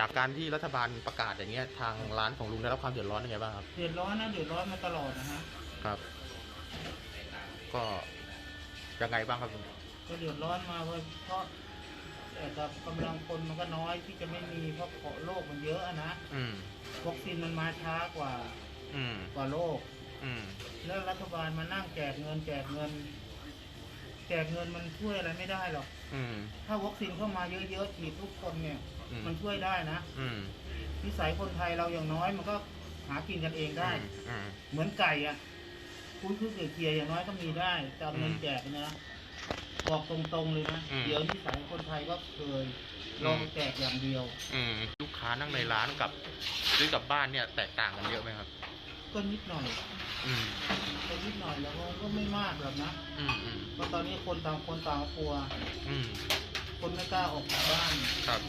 จากการที่รัฐบาลประกาศอย่างเงี้ยทางร้านของลุงได้รับความเดือดร้อนยังไงบ้างครับ เดือดร้อนนะเดือดร้อนมาตลอดนะฮะครับ ก็ยังไงบ้างครับลุงก็เดือดร้อนมาเพราะเพราะแต่กับกำลังคนมันก็น้อยที่จะไม่มีเพราะโรคมันเยอะอะนะอืม วัคซีนมันมาช้ากว่าอืม กว่าโรคอืม แล้วรัฐบาลมานั่งแจกเงินแจกเงิน แจกเงินมันช่วยอะไรไม่ได้หรอก อืม ถ้าวัคซีนเข้ามาเยอะๆฉีดทุกคนเนี่ย อืม มันช่วยได้นะอืมนิสัยคนไทยเราอย่างน้อยมันก็หากินกันเองได้ อืม เหมือนไก่อะคุณคือเกลียอย่างน้อยก็มีได้จะเอาเงินอืมแจกนะบอกตรงๆเลยนะอืมเดี๋ยวนิสัยคนไทยก็เคยลองอืม แจกอย่างเดียว อืมลูกค้านั่งในร้านกับซื้อกลับบ้านเนี่ยแตกต่างกันเยอะไหมครับ ก็นิดหน่อยอืมก็นิดหน่อยแล้วก็ไม่มากหรอกนะอืมอืมเพราะตอนนี้คนต่างคนต่างกลัว อืมคนไม่กล้าออกจากบ้าน ครับ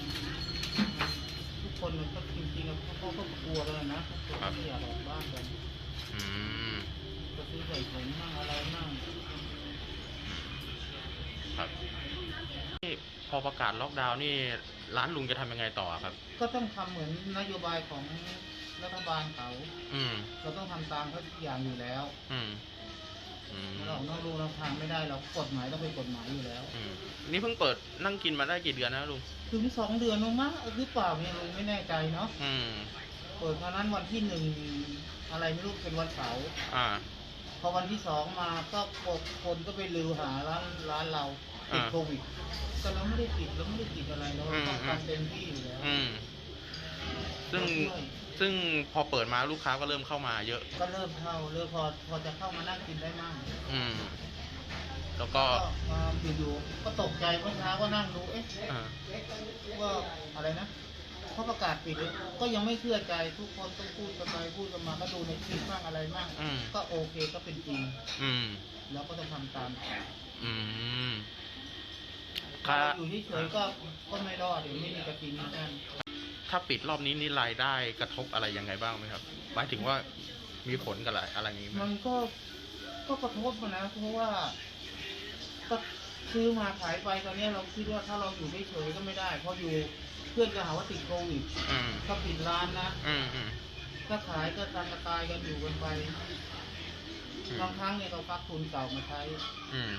ทุกคนก็จริงๆอะเขาก็กลัวกันนะทุกคนครับไม่อยากออกบ้านกันอืมก็ซื้อใส่ถุงมั่งอะไรมั่งครับนี่พอประกาศล็อกดาวน์นี่ร้านลุงจะทำยังไงต่อครับ ก็ต้องทำเหมือนนโยบายของ รัฐบาลเขาอืม เราต้องทำตามเขาทุกอย่างอยู่แล้วอืม อืมเราต้องรู้เราทางไม่ได้เรากฎหมายต้องเป็นกฎหมายอยู่แล้วอืมนี่เพิ่งเปิดนั่งกินมาได้กี่เดือนนะลุง ถึงสองเดือนมั้งมะหรือเปล่าเนี่ยลุงไม่แน่ใจเนาะอืม เปิดมานั้นวันที่หนึ่งอะไรไม่รู้เป็นวันเสาร์อ่า พอวันที่สองมาก็คนก็ไปลือหาร้านร้านเราติดอ่าโควิดแต่เราไม่ได้ติดเราไม่ได้ติดอะไรเราอืม ป้องกันเต็มที่อยู่แล้วอืม ซึ่ง ซึ่งพอเปิดมาลูกค้าก็เริ่มเข้ามาเยอะ ก็เริ่มเข้าเริ่มพอพอจะเข้ามานั่งกินได้มั่งอืม แล้วก็ก็มาอยู่ๆก็ตกใจเมื่อเช้าก็นั่งดูเอ๊ะอ่าว่าอะไรนะเขาประกาศปิดเลยก็ยังไม่เชื่อใจทุกคนต้องพูดกันไปพูดกันมาก็ดูในคลิปบ้างอะไรบ้างอืมก็โอเคก็เป็นจริง อืม แล้วก็ต้องทำตามอืม ถ้าค่าเราอยู่เฉยๆก็ก็ไม่รอดเดี๋ยวไม่มีกระกินเหมือนกัน ถ้าปิดรอบนี้นี่รายได้กระทบอะไรยังไงบ้างไหมครับ หมายถึงว่ามีผลกับอะไรอะไรอย่างนี้ไหมมันก็ก็กระทบมานะเพราะว่าก็ซื้อมาขายไปตอนนี้เราคิดว่าถ้าเราอยู่เฉยๆก็ไม่ได้ เพราะอยู่เพื่อนก็หาว่าติดโควิดอืมก็ปิดร้านนะอืมอืมก็ขายก็ตามกระตายกันอยู่กันไปอืมบางครั้งเนี่ยเราพักทุนเก่ามาใช้ อืม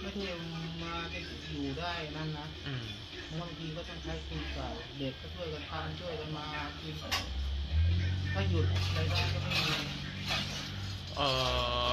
ไม่ใช่มาจะอยู่ได้นั่นนะอืมบางทีก็ต้องใช้ทุนเก่าเด็กก็ช่วยกันทานช่วยกันมากินถ้าหยุดรายได้ก็ไม่มี เอ่อ